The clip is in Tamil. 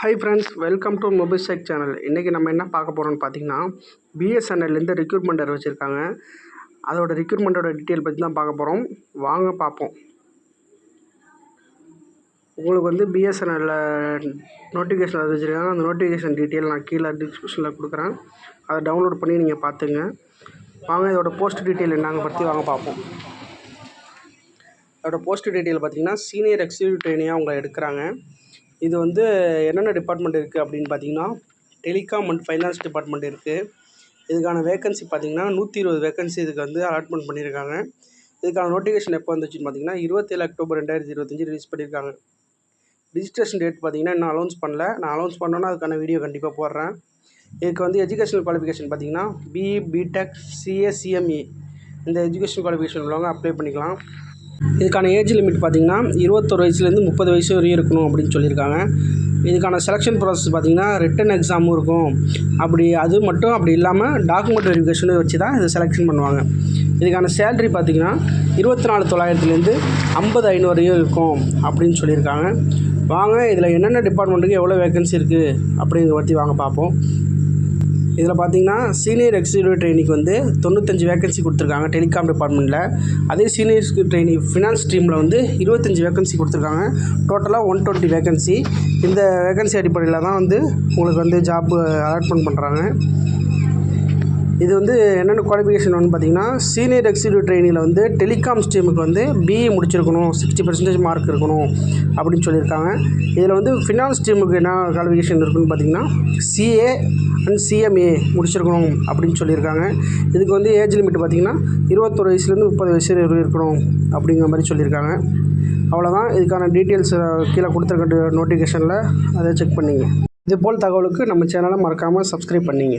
Hi friends welcome to mobile check channel இன்றைக்கி நம்ம என்ன பார்க்க போகிறோம்னு பார்த்தீங்கன்னா பிஎஸ்என்எல்லேருந்து ரெக்ரூட்மெண்ட் வச்சுருக்காங்க. அதோட ரெக்ரூட்மெண்ட்டோட டீட்டெயில் பற்றி தான் பார்க்க போகிறோம் வாங்க பார்ப்போம். உங்களுக்கு வந்து பிஎஸ்என்எல்ல நோட்டிஃபிகேஷன் அது வச்சுருக்காங்க. அந்த நோட்டிஃபிகேஷன் டீட்டெயில் நான் கீழே டிஸ்கிரிப்ஷனில் கொடுக்குறேன். அதை டவுன்லோட் பண்ணி நீங்கள் பார்த்துங்க. வாங்க இதோட போஸ்ட் டீட்டெயில் என்னங்க பற்றி வாங்க பார்ப்போம். அதோட போஸ்ட் டீட்டெயில் பார்த்தீங்கன்னா சீனியர் எக்ஸிக்யூட்டிவ் ட்ரெயினியாக அவங்க எடுக்கிறாங்க. இது வந்து என்னென்ன டிபார்ட்மெண்ட் இருக்குது அப்படின்னு பார்த்தீங்கன்னா டெலிகாம் அண்ட் ஃபைனான்ஸ் டிபார்ட்மெண்ட் இருக்குது இதுக்கான வேக்கன்சி பார்த்தீங்கன்னா நூற்றி இருபது வேக்கன்சி இதுக்கு வந்து அலாட்மெண்ட் பண்ணியிருக்காங்க. இதுக்கான நோட்டிஃபிகேஷன் எப்போ வந்துச்சுன்னு பார்த்தீங்கன்னா இருபத்தேழு அக்டோபர் ரெண்டாயிரத்தி இருபத்தஞ்சி ரிலீஸ் பண்ணியிருக்காங்க. ரிஜிஸ்ட்ரேஷன் டேட் பார்த்தீங்கன்னா இன்னும் அலௌன்ஸ் பண்ணல. நான் அலௌன்ஸ் பண்ணோன்னா அதுக்கான வீடியோ கண்டிப்பாக போடுறேன். இதுக்கு வந்து எஜுகேஷனல் குவாலிஃபிகேஷன் பார்த்தீங்கன்னா பிஇ பிடெக் சிஏ சிஎம்இ இந்த எஜுகேஷன் குவாலிஃபிகேஷன் உள்ளவங்க அப்ளை பண்ணிக்கலாம். இதுக்கான ஏஜ் லிமிட் பார்த்திங்கன்னா இருபத்தொரு வயசுலேருந்து முப்பது வயசு வரையும் இருக்கணும் அப்படின்னு சொல்லியிருக்காங்க. இதுக்கான செலெக்ஷன் ப்ராசஸ் பார்த்திங்கன்னா ரிட்டன் எக்ஸாமும் இருக்கும். அப்படி அது மட்டும் அப்படி இல்லாமல் டாக்குமெண்ட் வெரிஃபிகேஷனும் வச்சு தான் இதை செலெக்ஷன் பண்ணுவாங்க. இதுக்கான சேல்ரி பார்த்திங்கன்னா இருபத்தி நாலு தொள்ளாயிரத்துலேருந்து ஐம்பது ஐநூறு வரையும் இருக்கும் அப்படின்னு சொல்லியிருக்காங்க. வாங்க இதில் என்னென்ன டிபார்ட்மெண்ட்டுக்கு எவ்வளோ வேகன்சி இருக்குது அப்படிங்கிறத பற்றி வாங்க பார்ப்போம். இதில் பார்த்தீங்கன்னா சீனியர் எக்ஸிக்யூட்டிவ் ட்ரெயினிக்கு வந்து தொண்ணூத்தஞ்சு வேகன்சி கொடுத்துருக்காங்க டெலிகாம் டிபார்ட்மெண்ட்டில் அதே சீனியர் ட்ரெயினி ஃபினான்ஸ் டீமில் வந்து இருபத்தஞ்சி வேகன்சி கொடுத்துருக்காங்க. டோட்டலாக ஒன் டுவெண்ட்டி வேகன்சி இந்த வேகன்சி அடிப்படையில் தான் வந்து உங்களுக்கு வந்து ஜாப் அலாட்மெண்ட் பண்ணுறாங்க இது வந்து என்னென்ன குவாலிஃபிகேஷன் வந்து பார்த்தீங்கன்னா சீனியர் எக்ஸிக்யூட்டிவ் ட்ரெயினியில் வந்து டெலிகாம் ஸ்ட்ரீமுக்கு வந்து பிஇ முடிச்சிருக்கணும் சிக்ஸ்டி பர்சன்டேஜ் மார்க் இருக்கணும் அப்படின்னு சொல்லியிருக்காங்க. இதில் வந்து ஃபினான்ஸ் ஸ்ட்ரீமுக்கு என்ன குவாலிஃபிகேஷன் இருக்குன்னு பார்த்தீங்கன்னா சிஏ அண்ட் சிஎம்ஏ முடிச்சிருக்கணும் அப்படின்னு சொல்லியிருக்காங்க. இதுக்கு வந்து ஏஜ் லிமிட் பார்த்திங்கன்னா இருபத்தொரு வயசுலேருந்து முப்பது வயசு இருக்கணும் அப்படிங்கிற மாதிரி சொல்லியிருக்காங்க. அவ்வளோதான் இதுக்கான டீட்டெயில்ஸ் கீழே கொடுத்துருக்க நோட்டிஃபிகேஷனில் அதை செக் பண்ணிங்க. இதுபோல் தகவலுக்கு நம்ம சேனலை மறக்காமல் சப்ஸ்கிரைப் பண்ணிங்க.